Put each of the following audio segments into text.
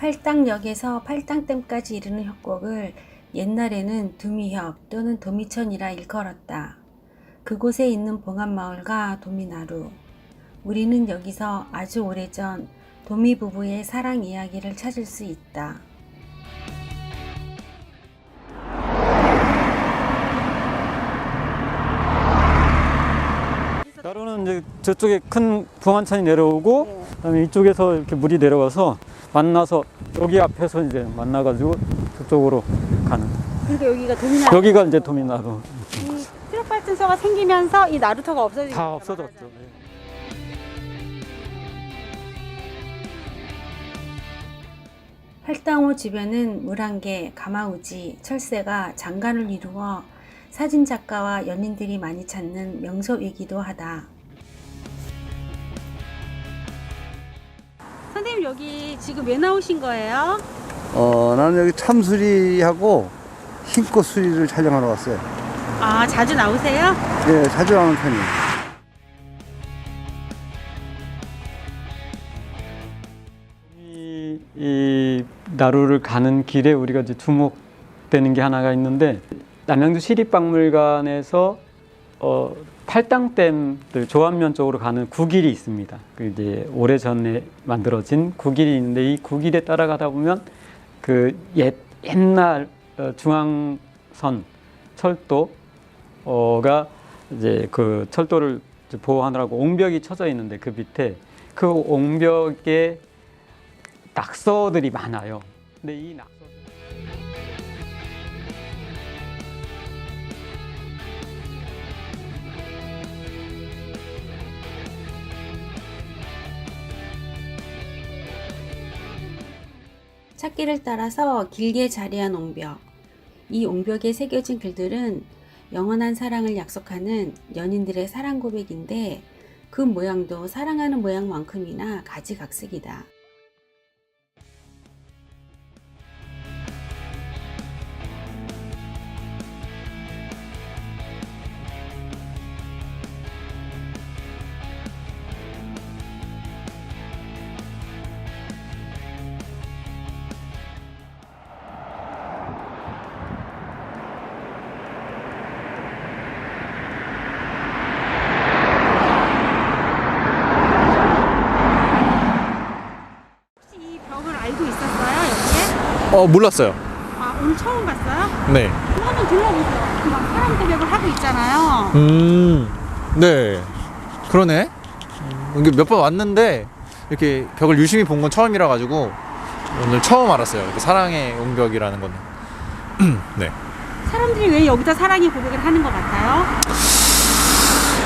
팔당역에서 팔당댐까지 이르는 협곡을 옛날에는 두미협 또는 도미천이라 일컬었다. 그곳에 있는 봉안마을과 도미나루. 우리는 여기서 아주 오래전 도미 부부의 사랑 이야기를 찾을 수 있다. 저쪽에 큰 부안천이 내려오고 그다음에 이쪽에서 이렇게 물이 내려와서 만나서 여기 앞에서 이제 만나가지고 저쪽으로 가는. 그러니까 여기가 도미나루. 여기가 이제 도미나루. 이 트럭 발전소가 생기면서 이 나루터가 없어지고 다 없어졌죠. 네. 팔당호 주변은 물안개, 가마우지, 철새가 장관을 이루어 사진작가와 연인들이 많이 찾는 명소이기도 하다. 선생님 여기 지금 왜 나오신 거예요? 어, 나는 여기 참수리하고 흰꽃 수리를 촬영하러 왔어요. 아 자주 나오세요? 예, 자주 하는 편이에요. 이, 이 나루를 가는 길에 우리가 이제 주목되는 게 하나가 있는데 남양주 시립박물관에서 어, 팔당댐들 조안면 쪽으로 가는 구길이 있습니다. 그 이제 오래 전에 만들어진 구길이 있는데 이 구길에 따라가다 보면 그 옛, 옛날 어, 중앙선 철도가 이제 그 철도를 보호하느라고 옹벽이 쳐져 있는데 그 밑에 그 옹벽에 낙서들이 많아요. 근데 이 낙 찾기를 따라서 길게 자리한 옹벽. 이 옹벽에 새겨진 글들은 영원한 사랑을 약속하는 연인들의 사랑 고백인데 그 모양도 사랑하는 모양만큼이나 가지각색이다. 어 몰랐어요. 아 오늘 처음 봤어요? 네. 그럼 한번 둘러보세요. 그막 사랑 고백을 하고 있잖아요. 음. 네. 그러네. 이게 몇 번 왔는데 이렇게 벽을 유심히 본 건 처음이라 가지고 오늘 처음 알았어요. 이렇게 사랑의 용벽이라는 거는. 네. 사람들이 왜 여기다 사랑의 고백을 하는 것 같아요?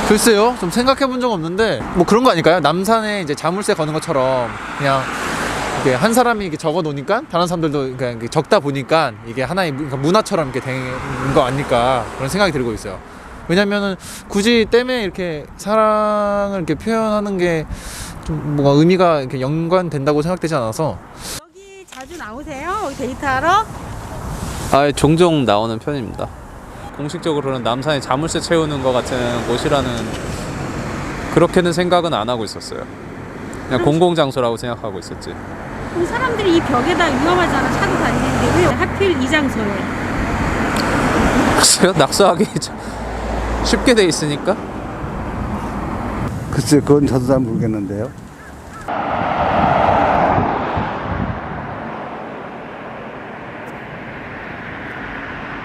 글쎄요. 좀 생각해 본 적 없는데 뭐 그런 거 아닐까요? 남산에 이제 자물쇠 거는 것처럼 그냥 이렇게 한 사람이 이렇게 적어 놓으니까 다른 사람들도 그냥 이렇게 적다 보니까 이게 하나의 문- 그러니까 문화처럼 이렇게 된 거 아닐까 그런 생각이 들고 있어요. 왜냐면은 굳이 댐에 이렇게 사랑을 이렇게 표현하는 게 좀 뭔가 의미가 이렇게 연관된다고 생각되지 않아서 여기 자주 나오세요? 여기 데이트하러? 아, 종종 나오는 편입니다. 공식적으로는 남산에 자물쇠 채우는 것 같은 곳이라는 그렇게는 생각은 안 하고 있었어요. 그냥 공공장소라고 생각하고 있었지. 그럼 사람들이 이 벽에다 위험하잖아 차도 다니는데 왜 하필 이 장소에? 글쎄요, 낙서하기 참 쉽게 돼 있으니까. 글쎄, 그건 저도 잘 모르겠는데요.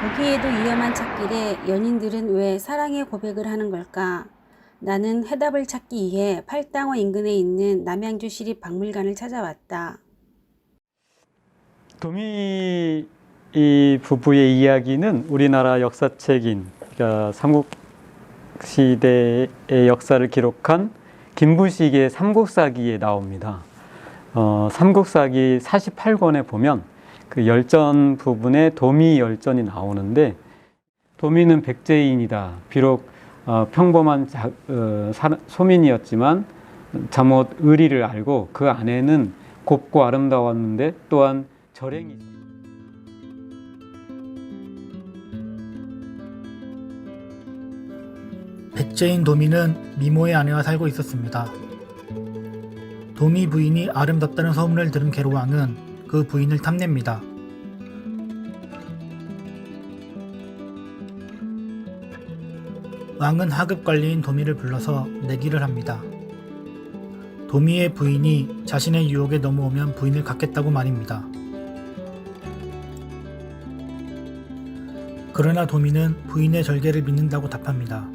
보기에도 위험한 찾길에 연인들은 왜 사랑의 고백을 하는 걸까? 나는 해답을 찾기 위해 팔당호 인근에 있는 남양주 시립 박물관을 찾아왔다. 도미 이 부부의 이야기는 우리나라 역사책인 그러니까 삼국 시대의 역사를 기록한 김부식의 삼국사기에 나옵니다. 어, 삼국사기 48권에 보면 그 열전 부분에 도미 열전이 나오는데 도미는 백제인이다. 비록 어, 평범한 자, 어, 사, 소민이었지만 잠옷 의리를 알고 그 안에는 곱고 아름다웠는데 또한 절행이. 백제인 도미는 미모의 아내와 살고 있었습니다. 도미 부인이 아름답다는 소문을 들은 계로왕은 그 부인을 탐냅니다. 왕은 하급 관리인 도미를 불러서 내기를 합니다. 도미의 부인이 자신의 유혹에 넘어오면 부인을 갖겠다고 말입니다. 그러나 도미는 부인의 절개를 믿는다고 답합니다.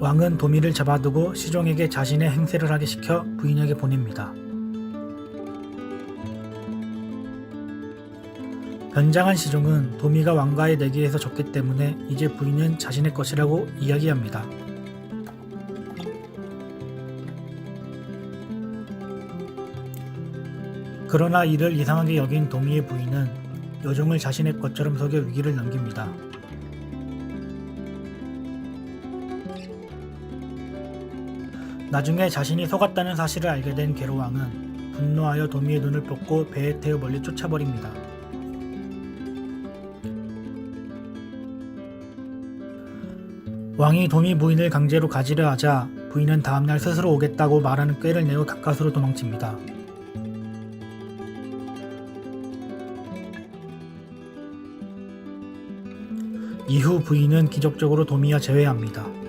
왕은 도미를 잡아두고 시종에게 자신의 행세를 하게 시켜 부인에게 보냅니다. 변장한 시종은 도미가 왕과의 내기에서 졌기 때문에 이제 부인은 자신의 것이라고 이야기합니다. 그러나 이를 이상하게 여긴 도미의 부인은 여종을 자신의 것처럼 속여 위기를 넘깁니다. 나중에 자신이 속았다는 사실을 알게 된 게로왕은 분노하여 도미의 눈을 뽑고 배에 태워 멀리 쫓아버립니다. 왕이 도미 부인을 강제로 가지려 하자 부인은 다음날 스스로 오겠다고 말하는 꾀를 내어 가까스로 도망칩니다. 이후 부인은 기적적으로 도미와 재회합니다.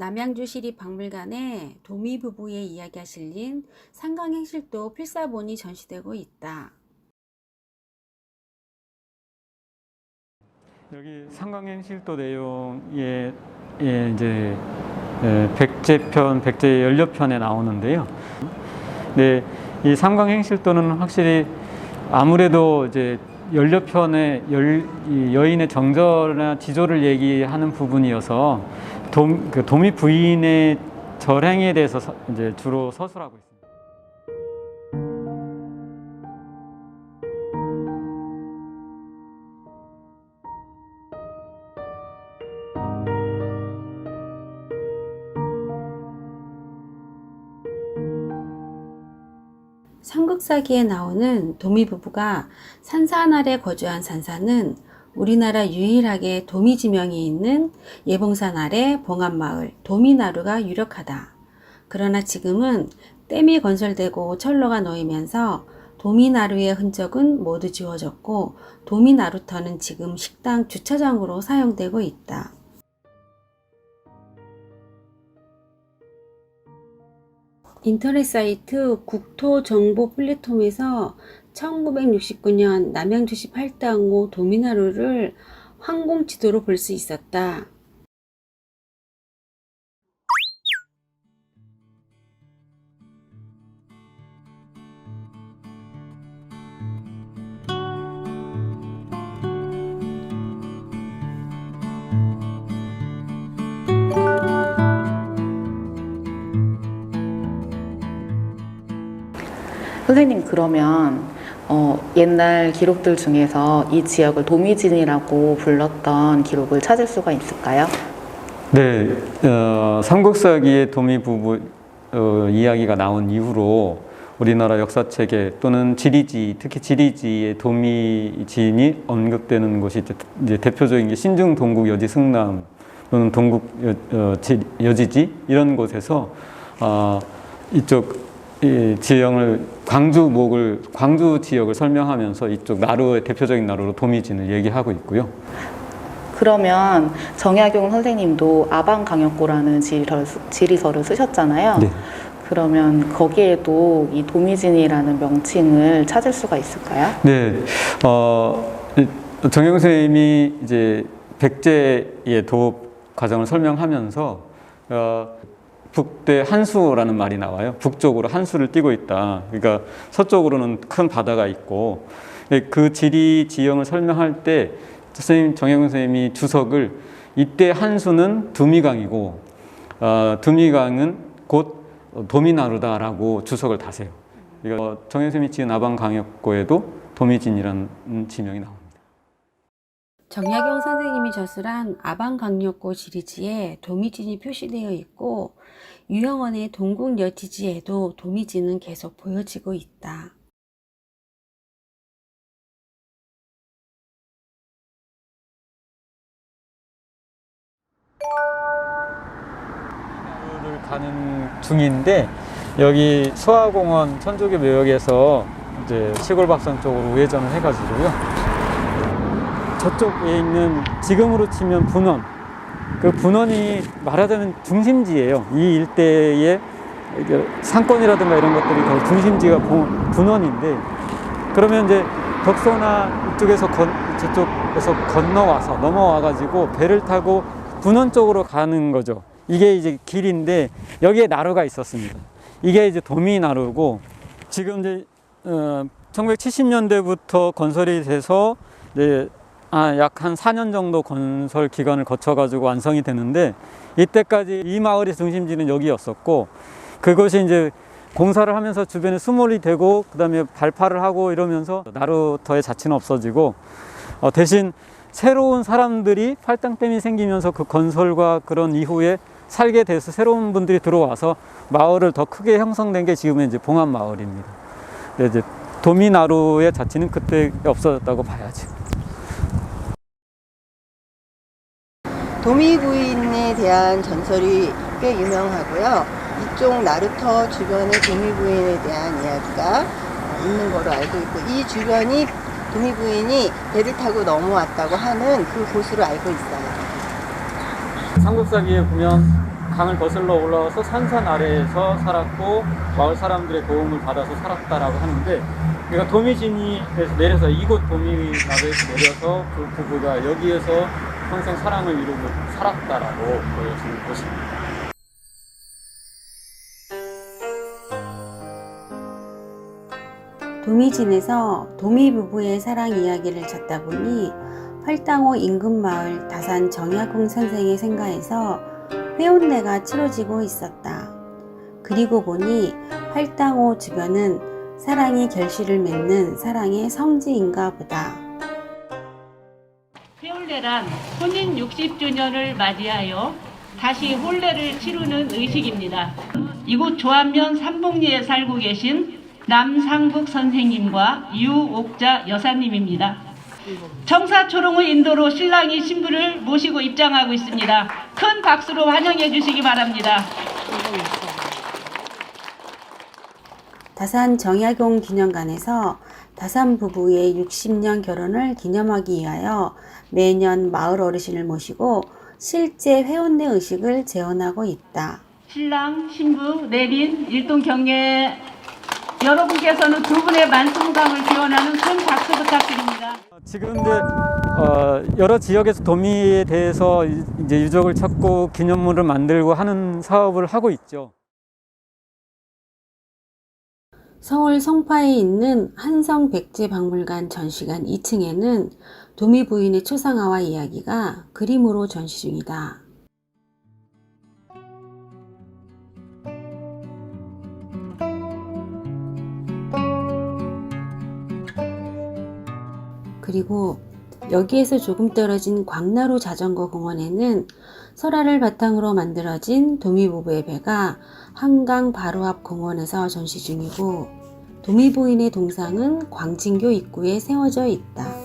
남양주 시립 박물관에 도미 부부의 이야기가 실린 상강행실도 필사본이 전시되고 있다. 여기 상강행실도 내용에 예, 이제 예, 백제편, 백제 연료편에 나오는데요. 네, 이 상강행실도는 확실히 아무래도 이제 이 여인의 정절이나 지조를 얘기하는 부분이어서 도, 그 도미 부인의 절행에 대해서 서- 이제 주로 서술하고 있습니다. 삼국사기에 나오는 도미 부부가 산산 아래 거주한 산사는 우리나라 유일하게 도미 지명이 있는 예봉산 아래 봉안마을 도미나루가 유력하다. 그러나 지금은 댐이 건설되고 철로가 놓이면서 도미나루의 흔적은 모두 지워졌고 도미나루터는 지금 식당 주차장으로 사용되고 있다. 인터넷 사이트 국토정보 플랫폼에서 1969년 남양주시 8당호 도미나루를 항공 지도로 볼 수 있었다. 선생님 그러면 어, 옛날 기록들 중에서 이 지역을 도미진이라고 불렀던 기록을 찾을 수가 있을까요? 네, 어, 삼국사기의 도미 부부 어, 이야기가 나온 이후로 우리나라 역사책에 또는 지리지, 특히 지리지의 도미진이 언급되는 이제, 이제 대표적인 게 신중 동국 여지 승남 또는 동국 여, 어, 지, 여지지 이런 곳에서 어, 이쪽 이 지형을 광주 목을 광주 지역을 설명하면서 이쪽 나루의 대표적인 나루로 도미진을 얘기하고 있고요. 그러면 정약용 선생님도 아방강역고라는 지리설, 지리설을 쓰셨잖아요. 네. 그러면 거기에도 이 도미진이라는 명칭을 찾을 수가 있을까요? 네, 어, 이- 정영 선생님이 이제 백제의 도읍 과정을 설명하면서 어, 북대 한수라는 말이 나와요. 북쪽으로 한수를 띄고 있다. 그러니까 서쪽으로는 큰 바다가 있고 네, 그 지리 지형을 설명할 때 선생님 정영 선생님이 주석을 이때 한수는 두미강이고 어, 두미강은 곧 도미나루다라고 주석을 다세요. 그러니까 어, 정현 쌤이 지은 아방강역고에도 도미진이라는 지명이 나옵니다. 정약용 선생님이 저술한 아방강력고 지리지에 도미진이 표시되어 있고 유영원의 동국열 지지에도 도미지는 계속 보여지고 있다. 를 가는 중인데 여기 소아공원 천조교 묘역에서 이제 시골박산 쪽으로 우회전을 해가지고요. 저쪽에 있는 지금으로 치면 분원 그 분원이 말하자면 중심지예요. 이 일대의 상권이라든가 이런 것들이 더 중심지가 분- 분원인데 그러면 이제 덕소나 이쪽에서 건, 저쪽에서 건너와서 넘어와 가지고 배를 타고 분원 쪽으로 가는 거죠. 이게 이제 길인데 여기에 나루가 있었습니다. 이게 이제 도미 나루고 지금 이제 어, 1970년대부터 건설이 돼서 이제 아, 약 한 4년 정도 건설 기간을 거쳐가지고 완성이 되는데 이때까지 이 마을의 중심지는 여기였었고 그것이 이제 공사를 하면서 주변에 수몰이 되고 그다음에 발파를 하고 이러면서 나루터의 자치는 없어지고 어, 대신 새로운 사람들이 팔당댐이 생기면서 그 건설과 그런 이후에 살게 돼서 새로운 분들이 들어와서 마을을 더 크게 형성된 게 지금의 이제 봉안 마을입니다. 이제 도미나루의 자치는 그때 없어졌다고 봐야죠. 도미 부인에 대한 전설이 꽤 유명하고요. 이쪽 나루터 주변에 도미 부인에 대한 이야기가 있는 거로 알고 있고 이 주변이 도미 부인이 배를 타고 넘어왔다고 하는 그 곳으로 알고 있어요. 삼국사기에 보면 강을 거슬러 올라와서 산산 아래에서 살았고 마을 사람들의 도움을 받아서 살았다라고 하는데 그러니까 도미진이에서 내려서 이곳 도미나루에서 내려서 그 부부가 여기에서 평생 사랑을 이루고 살았다라고 보여지는 곳입니다. 도미진에서 도미 부부의 사랑 이야기를 찾다 보니 팔당호 인근 마을 다산 정약용 선생의 생가에서 회혼례가 치러지고 있었다. 그리고 보니 팔당호 주변은 사랑의 결실을 맺는 사랑의 성지인가 보다. 회홀례란 혼인 60주년을 맞이하여 다시 혼례를 치르는 의식입니다. 이곳 조안면 삼봉리에 살고 계신 남상국 선생님과 유옥자 여사님입니다. 청사초롱의 인도로 신랑이 신부를 모시고 입장하고 있습니다. 큰 박수로 환영해 주시기 바랍니다. 다산 정약용 기념관에서 다산 부부의 60년 결혼을 기념하기 위하여 매년 마을 어르신을 모시고 실제 회원내 의식을 재현하고 있다. 신랑, 신부, 내린, 일동 경례 여러분께서는 두 분의 만승감을 기원하는 큰 박수 부탁드립니다. 지금 이제 어, 여러 지역에서 도미에 대해서 이- 이제 유적을 찾고 기념물을 만들고 하는 사업을 하고 있죠. 서울 성파에 있는 한성 백제 박물관 전시관 2층에는 도미 부인의 초상화와 이야기가 그림으로 전시 중이다. 그리고 여기에서 조금 떨어진 광나루 자전거 공원에는 설화를 바탕으로 만들어진 도미 부부의 배가 한강 바로 앞 공원에서 전시 중이고 도미 부인의 동상은 광진교 입구에 세워져 있다.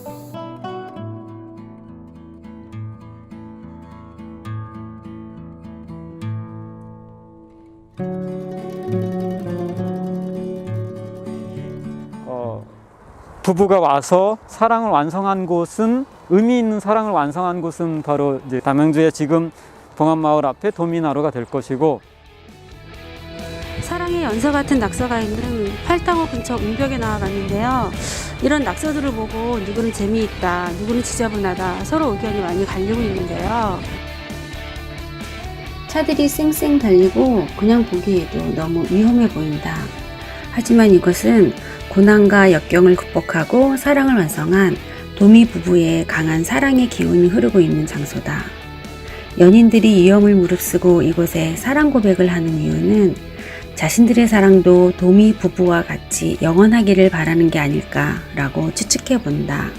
부부가 와서 사랑을 완성한 곳은 의미 있는 사랑을 완성한 곳은 바로 이제 담양주의 지금 봉안마을 앞에 도미나루가 될 것이고 사랑의 연서 같은 낙서가 있는 팔당호 근처 웅벽에 나와봤는데요. 이런 낙서들을 보고 누구는 재미있다, 누구는 지저분하다 서로 의견이 많이 갈리고 있는데요. 차들이 쌩쌩 달리고 그냥 보기에도 너무 위험해 보인다. 하지만 이것은 고난과 역경을 극복하고 사랑을 완성한 도미 부부의 강한 사랑의 기운이 흐르고 있는 장소다. 연인들이 위험을 무릅쓰고 이곳에 사랑 고백을 하는 이유는 자신들의 사랑도 도미 부부와 같이 영원하기를 바라는 게 아닐까라고 추측해 본다.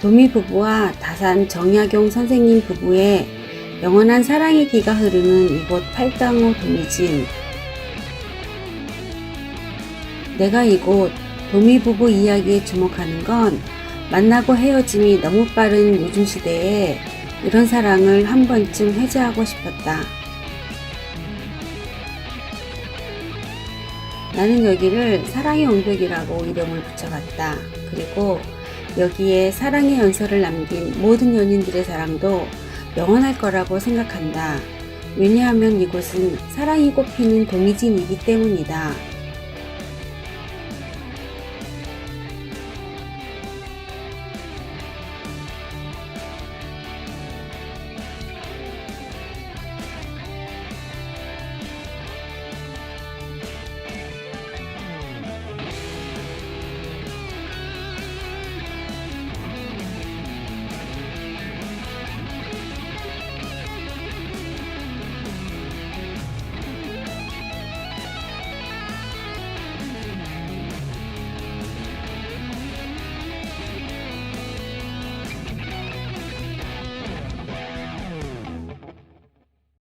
도미 부부와 다산 정약용 선생님 부부의 영원한 사랑의 기가 흐르는 이곳 팔당호 도미진. 내가 이곳 도미 부부 이야기에 주목하는 건 만나고 헤어짐이 너무 빠른 요즘 시대에 이런 사랑을 한 번쯤 해제하고 싶었다. 나는 여기를 사랑의 옹벽이라고 이름을 붙여봤다. 그리고 여기에 사랑의 연설을 남긴 모든 연인들의 사랑도 영원할 거라고 생각한다. 왜냐하면 이곳은 사랑이 꽃피는 동이진이기 때문이다.